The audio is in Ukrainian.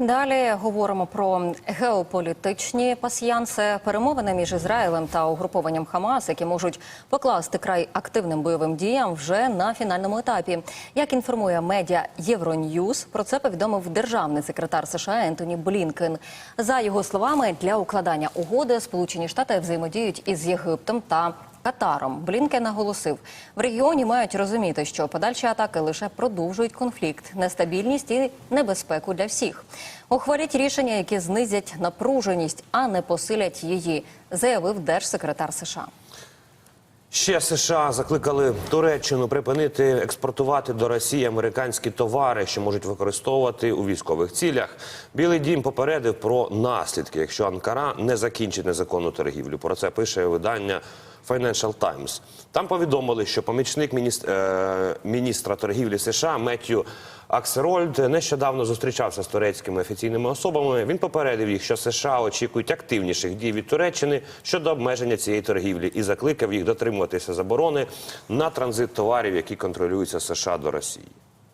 Далі говоримо про геополітичні пасьянси, перемовини між Ізраїлем та угрупованням Хамас, які можуть покласти край активним бойовим діям вже на фінальному етапі. Як інформує медіа Євроньюз, про це повідомив державний секретар США Ентоні Блінкен. За його словами, для укладання угоди Сполучені Штати взаємодіють із Єгиптом та Катаром Блінкен наголосив, в регіоні мають розуміти, що подальші атаки лише продовжують конфлікт, нестабільність і небезпеку для всіх. Ухвалять рішення, які знизять напруженість, а не посилять її, заявив держсекретар США. Ще США закликали Туреччину припинити експортувати до Росії американські товари, що можуть використовувати у військових цілях. Білий дім попередив про наслідки, якщо Анкара не закінчить незаконну торгівлю. Про це пише видання Financial Times. Там повідомили, що помічник е, міністра торгівлі США Меттю Аксерольд нещодавно зустрічався з турецькими офіційними особами. Він попередив їх, що США очікують активніших дій від Туреччини щодо обмеження цієї торгівлі і закликав їх дотримуватися заборони на транзит товарів, які контролюються США до Росії.